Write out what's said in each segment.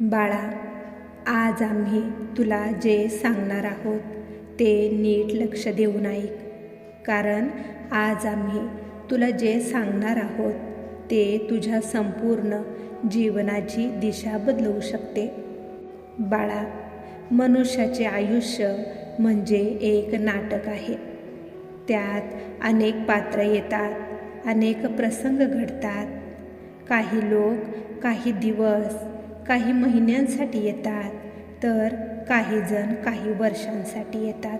बाळा आज आम्ही तुला जे सांगणार आहोत ते नीट लक्ष देऊन ऐक. कारण आज आम्ही तुला जे सांगणार आहोत ते तुझ्या संपूर्ण जीवनाची दिशा बदलवू शकते. बाळा मनुष्याचे आयुष्य म्हणजे एक नाटक आहे. त्यात अनेक पात्र येतात अनेक प्रसंग घडतात. काही लोक काही दिवस काही महिन्यांसाठी येतात तर काही जण काही वर्षांसाठी येतात.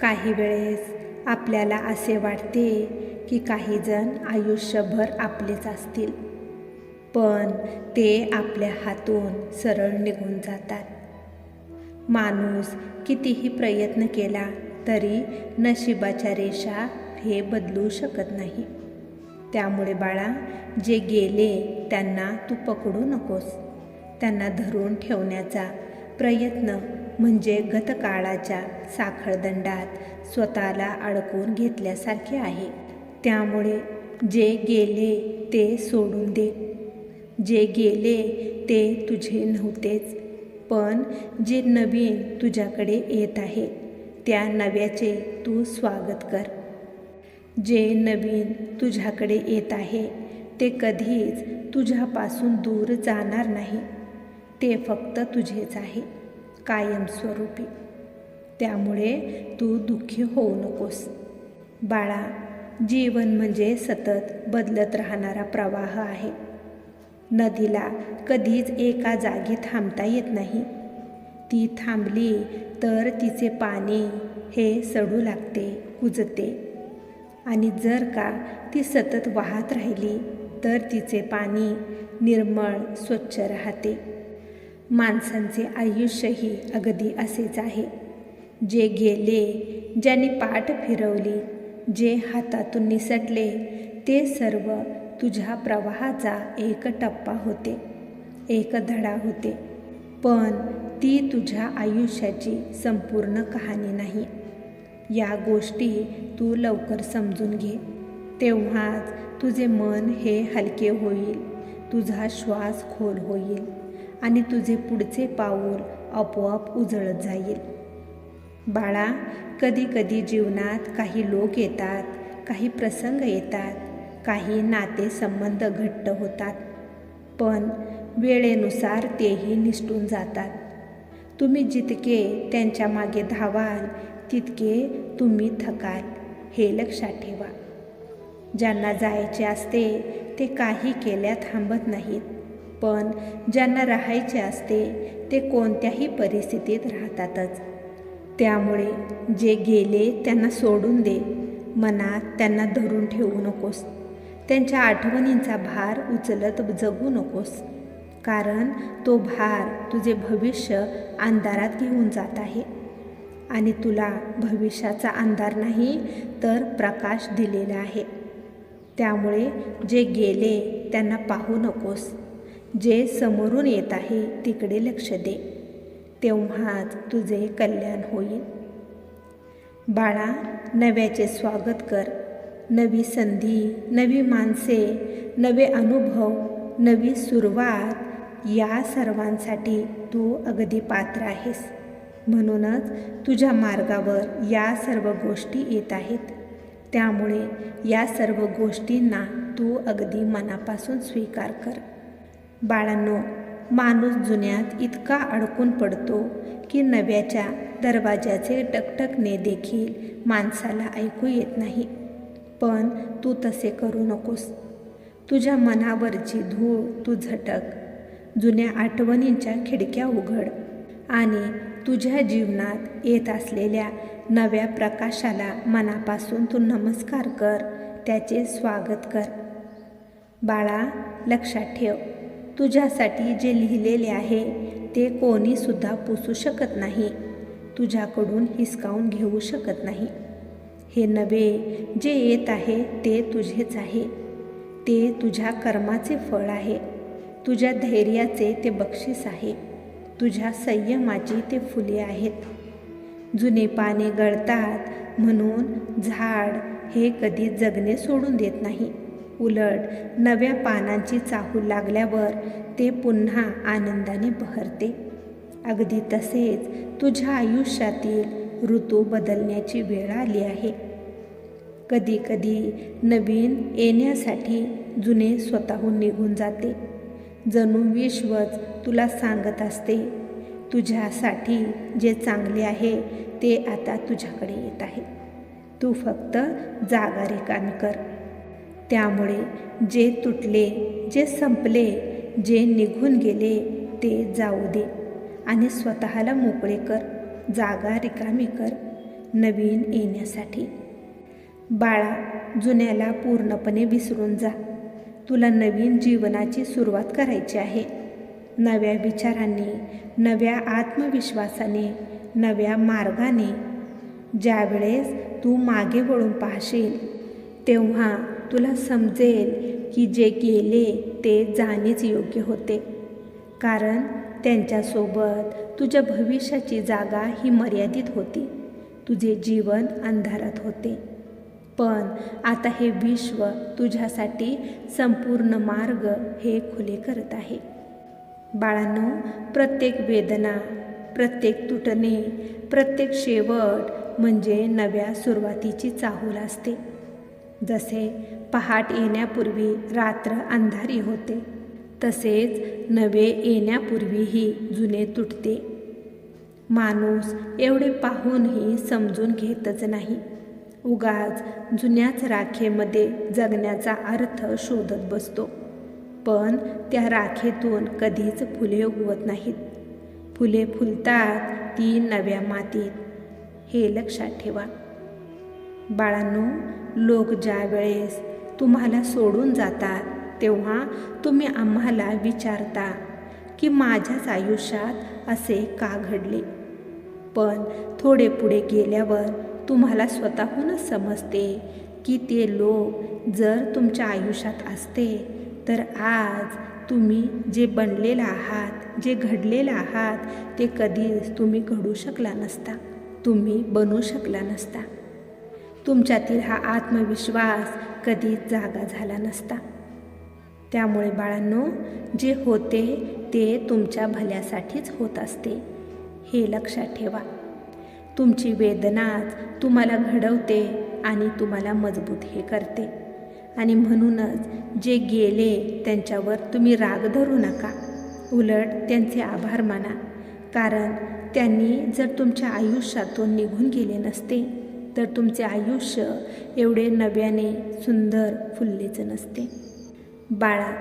काही वेळेस आपल्याला असे वाटते की काही जण आयुष्यभर आपलेच असतील. पण ते आपल्या हातून सरळ निघून जातात. माणूस कितीही प्रयत्न केला तरी नशिबाच्या रेषा हे बदलू शकत नाही. त्यामुळे बाळा जे गेले त्यांना तू पकडू नकोस. त्यांना धरून ठेवण्याचा प्रयत्न म्हणजे गतकाळाच्या साखळदंडात स्वतःला अडकून घेतल्यासारखे आहे. त्यामुळे जे गेले ते सोडून दे. जे गेले ते तुझे नव्हतेच पण जे नवीन तुझ्याकडे येत आहे त्या नव्याचे तू स्वागत कर. जे नवीन तुझ्याकडे येत आहे ते कधीच तुझ्यापासून दूर जाणार नाही. ते फक्त तुझेच आहे कायमस्वरूपी. त्यामुळे तू दुःखी होऊ नकोस. बाळा जीवन म्हणजे सतत बदलत राहणारा प्रवाह आहे. नदीला कधीच एका जागी थांबता येत नाही. ती थांबली तर तिचे पाणी हे सडू लागते कुजते. आणि जर का ती सतत वाहत राहिली तर तिचे पाणी निर्मळ स्वच्छ राहते. माणसांचे आयुष्यही अगदी असेच आहे. जे गेले ज्यांनी पाठ फिरवली जे हातातून निसटले ते सर्व तुझ्या प्रवाहाचा एक टप्पा होते एक धडा होते. पण ती तुझ्या आयुष्याची संपूर्ण कहाणी नाही. या गोष्टी तू लवकर समजून घे. तेव्हाच तुझे मन हे हलके होईल तुझा श्वास खोल होईल. आणि तुझे पुढचे पाऊल आपोआप उजळत जाईल. बाळा कधी कधी जीवनात काही लोक येतात काही प्रसंग येतात काही नातेसंबंध घट्ट होतात पण वेळेनुसार तेही निष्ठून जातात. तुम्ही जितके त्यांच्या मागे धावाल तितके तुम्ही थकाल हे लक्षात ठेवा. ज्यांना जायचे असते ते काही केल्या थांबत नाहीत. पण ज्यांना राहायचे असते ते कोणत्याही परिस्थितीत राहतातच. त्यामुळे जे गेले त्यांना सोडून दे. मनात त्यांना धरून ठेवू नकोस. त्यांच्या आठवणींचा भार उचलत जगू नकोस. कारण तो भार तुझे भविष्य अंधारात घेऊन जात आहे. आणि तुला भविष्याचा अंधार नाही तर प्रकाश दिलेला आहे. त्यामुळे जे गेले त्यांना पाहू नकोस. जे समोरून येत आहे तिकडे लक्ष दे. तेव्हाच तुझे कल्याण होईल. बाळा नव्याचे स्वागत कर. नवी संधी नवी माणसे नवे अनुभव नवी सुरुवात या सर्वांसाठी तू अगदी पात्र आहेस. म्हणूनच तुझ्या मार्गावर या सर्व गोष्टी येत आहेत. त्यामुळे या सर्व गोष्टींना तू अगदी मनापासून स्वीकार कर. बाळांनो माणूस जुन्यात इतका अडकून पडतो की नव्याच्या दरवाजाचे टकटकणे देखील माणसाला ऐकू येत नाही. पण तू तसे करू नकोस. तुझ्या मनावरची धूळ तू झटक. जुन्या आठवणींच्या खिडक्या उघड. आणि तुझ्या जीवनात येत असलेल्या नव्या प्रकाशाला मनापासून तू नमस्कार कर त्याचे स्वागत कर. बाळा लक्षात ठेव. तुझ्यासाठी जे लिहिलेले आहे ते कोणीसुद्धा पुसू शकत नाही. तुझ्याकडून हिसकावून घेऊ शकत नाही. हे नवे जे येत आहे ते तुझेच आहे. ते तुझ्या कर्माचे फळ आहे. तुझ्या धैर्याचे ते बक्षीस आहे. तुझ्या संयमाची ते फुले आहेत. जुने पाने गळतात म्हणून झाड हे कधी जगणे सोडून देत नाही. उलट नव्या पानांची चाहूल लागल्यावर ते पुन्हा आनंदाने बहरते. अगदी तसेच तुझ्या आयुष्यातील ऋतू बदलण्याची वेळ आली आहे. कधी कधी नवीन येण्यासाठी जुने स्वतःहून निघून जाते. जणू विश्वच तुला सांगत असते तुझ्यासाठी जे चांगले आहे ते आता तुझ्याकडे येत आहे. तू फक्त जागा रिकामी कर. त्यामुळे जे तुटले जे संपले जे निघून गेले ते जाऊ दे. आणि स्वतःला मोकळे कर जागा रिकामी कर नवीन येण्यासाठी. बाळा जुन्याला पूर्णपणे विसरून जा. तुला नवीन जीवनाची सुरुवात करायची आहे. नव्या विचारांनी नव्या आत्मविश्वासाने नव्या मार्गाने ज्यावेळेस तू मागे वळून पाहशील तेव्हा तुला समजेल की जे गेले ते जाणेच योग्य होते. कारण त्यांच्यासोबत तुझ्या भविष्याची जागा ही मर्यादित होती. तुझे जीवन अंधारात होते. पण आता हे विश्व तुझ्यासाठी संपूर्ण मार्ग हे खुले करत आहे. बाळांनो प्रत्येक वेदना प्रत्येक तुटणे प्रत्येक शेवट म्हणजे नव्या सुरुवातीची चाहूल असते. जसे पहाट येण्यापूर्वी रात्र अंधारी होते. तसेच नवे येण्यापूर्वीही जुने तुटते. माणूस एवढे पाहूनही समजून घेतच नाही. उगाच जुन्याच राखेमध्ये जगण्याचा अर्थ शोधत बसतो. पण त्या राखेतून कधीच फुले उगवत नाहीत. फुले फुलतात ती नव्या मातीत. हे लक्षात ठेवा. बाळांनो लोक ज्या वेळेस तुम्हाला सोडून जातात तेव्हा तुम्ही आम्हाला विचारता की माझ्याच आयुष्यात असे का घडले? पण थोडे पुढे गेल्यावर तुम्हाला स्वतःहूनच समजते की ते लोक जर तुमच्या आयुष्यात असते तर आज तुम्ही जे बनलेलं आहात जे घडलेलं आहात ते कधीच तुम्ही घडू शकला नसता. तुम्ही बनू शकला नसता. तुमच्यातील हा आत्मविश्वास कधीच जागा झाला नसता. त्यामुळे बाळांनो जे होते ते तुमच्या भल्यासाठीच होत असते. हे लक्षात ठेवा. तुमची वेदनाच तुम्हाला घडवते आणि तुम्हाला मजबूत हे करते. आणि म्हणूनच जे गेले त्यांच्यावर तुम्ही राग धरू नका. उलट त्यांचे आभार माना. कारण त्यांनी जर तुमच्या आयुष्यातून निघून गेले नसते तर तुमचे आयुष्य एवढे नव्याने सुंदर फुललेचं नसते. बाळा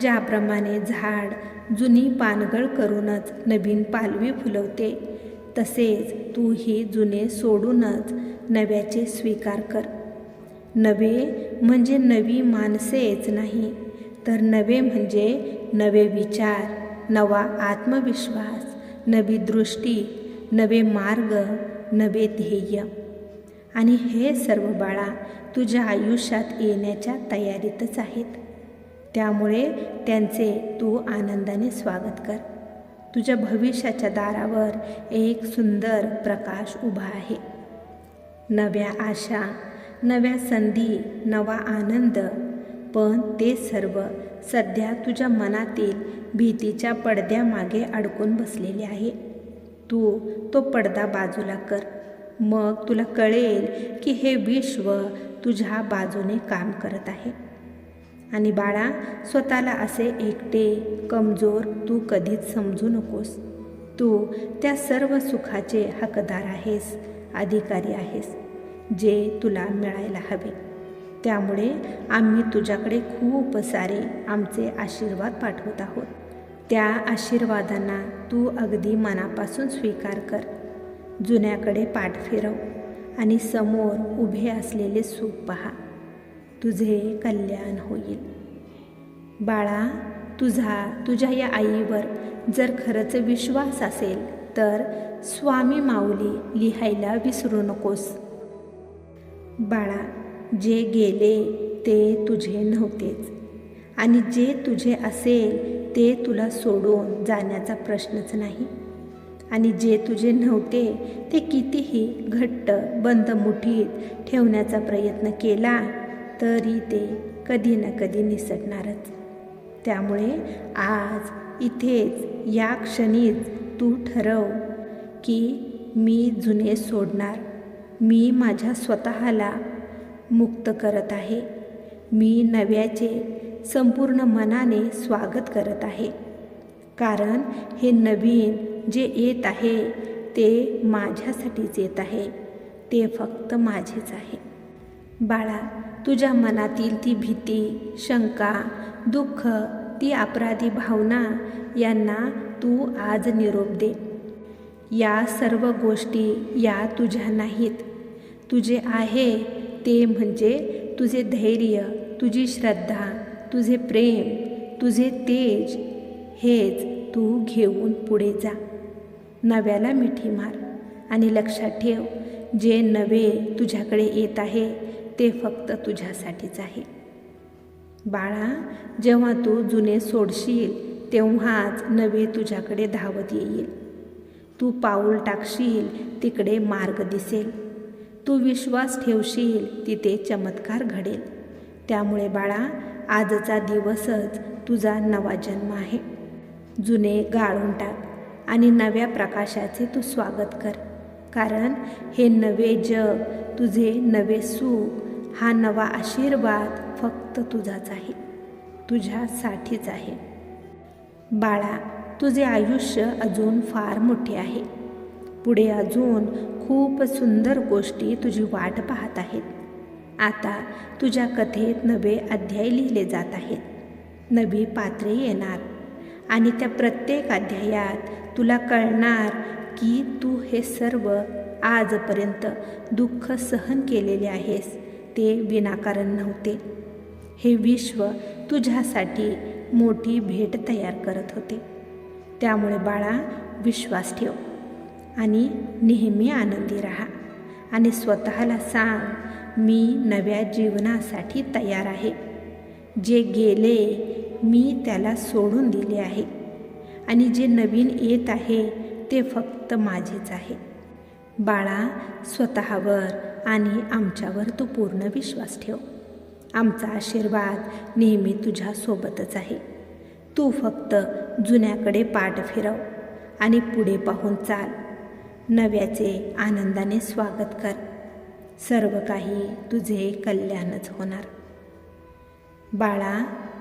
ज्याप्रमाणे झाड जुनी पानगळ करूनच नवीन पालवी फुलवते तसेच तूही जुने सोडूनच नव्याचे स्वीकार कर. नवे म्हणजे नवी माणसेच नाही तर नवे म्हणजे नवे विचार नवा आत्मविश्वास नवी दृष्टी नवे मार्ग नवे ध्येय. आणि हे सर्व बाळा तुझ्या आयुष्यात येण्याच्या तयारीतच आहेत. त्यामुळे त्यांचे तू आनंदाने स्वागत कर. तुझ्या भविष्याच्या दारावर एक सुंदर प्रकाश उभा आहे. नव्या आशा नव्या संधी नवा आनंद पण ते सर्व सध्या तुझ्या मनातील भीतीच्या पडद्यामागे अडकून बसलेले आहे. तू तो पडदा बाजूला कर. मग तुला कळेल की हे विश्व तुझ्या बाजूने काम करत आहे. आणि बाळा स्वतःला असे एकटे कमजोर तू कधीच समजू नकोस. तू त्या सर्व सुखाचे हकदार आहेस अधिकारी आहेस जे तुला मिळायला हवे. त्यामुळे आम्ही तुझ्याकडे खूप सारे आमचे आशीर्वाद पाठवत आहोत. त्या आशीर्वादांना तू अगदी मनापासून स्वीकार कर. जुन्याकडे पाठ फिरव आणि समोर उभे असलेले सुख पहा. तुझे कल्याण होईल. बाळा तुझा तुझ्या या आईवर जर खरंच विश्वास असेल तर स्वामी माऊली लिहायला विसरू नकोस. बाळा जे गेले ते तुझे नव्हतेच आणि जे तुझे असेल ते तुला सोडून जाण्याचा प्रश्नच नाही. आणि जे तुझे नव्हते ते कितीही घट्ट बंद मुठीत ठेवण्याचा प्रयत्न केला तरी ते कधी ना कधी निसटणारच. त्यामुळे आज इथेच या क्षणीच तू ठरव की मी जुने सोडणार. मी माझ्या स्वतःला मुक्त करत आहे. मी नव्याचे संपूर्ण मनाने स्वागत करत आहे. कारण हे नवीन जे येत आहे ते माझ्यासाठीच येत आहे. ते फक्त माझेच आहे. बाळा तुझ्या मनातील ती भीती शंका दुःख ती अपराधी भावना यांना तू आज निरोप दे. या सर्व गोष्टी या तुझ्या नाहीत. तुझे आहे ते म्हणजे तुझे धैर्य तुझी श्रद्धा तुझे प्रेम तुझे तेज हेच तू घेऊन पुढे जा. नव्याला मिठी मार. आणि लक्षात ठेव जे नवे तुझ्याकडे येत आहे ते फक्त तुझ्यासाठीच आहे. बाळा जेव्हा तू जुने सोडशील तेव्हाच नवे तुझ्याकडे धावत येईल. तू पाऊल टाकशील तिकडे मार्ग दिसेल. तू विश्वास ठेवशील तिथे चमत्कार घडेल. त्यामुळे बाळा आजचा दिवसच तुझा नवा जन्म आहे. जुने गाळून टाक. आणि नव्या प्रकाशाचे तू स्वागत कर. कारण हे नवे जग तुझे नवे सुख हा नवा आशीर्वाद फक्त तुझाच आहे. तुझ्यासाठीच आहे. बाळा तुझे आयुष्य अजून फार मोठे आहे. पुढे अजून खूप सुंदर गोष्टी तुझी वाट पाहत आहेत. आता तुझ्या कथेत नवे अध्याय लिहिले जात आहेत. नवी पात्रे येणार आणि त्या प्रत्येक अध्यायात तुला कळणार की तू हे सर्व आजपर्यंत दुःख सहन केलेले आहेस ते विनाकारण नव्हते. हे विश्व तुझ्यासाठी मोठी भेट तयार करत होते. त्यामुळे बाळा विश्वास ठेव आणि नेहमी आनंदी राहा आणि स्वतःला सांग मी नव्या जीवनासाठी तयार आहे. जे गेले मी त्याला सोडून दिले आहे. आणि जे नवीन येत आहे ते फक्त माझेच आहे. बाळा स्वतःवर आणि आमच्यावर तू पूर्ण विश्वास ठेव. आमचा आशीर्वाद नेहमी तुझ्यासोबतच आहे. तू फक्त जुन्याकडे पाठ फिरव आणि पुढे पाहून चाल. नव्याचे आनंदाने स्वागत कर. सर्व काही तुझे कल्याणच होणार. बाळा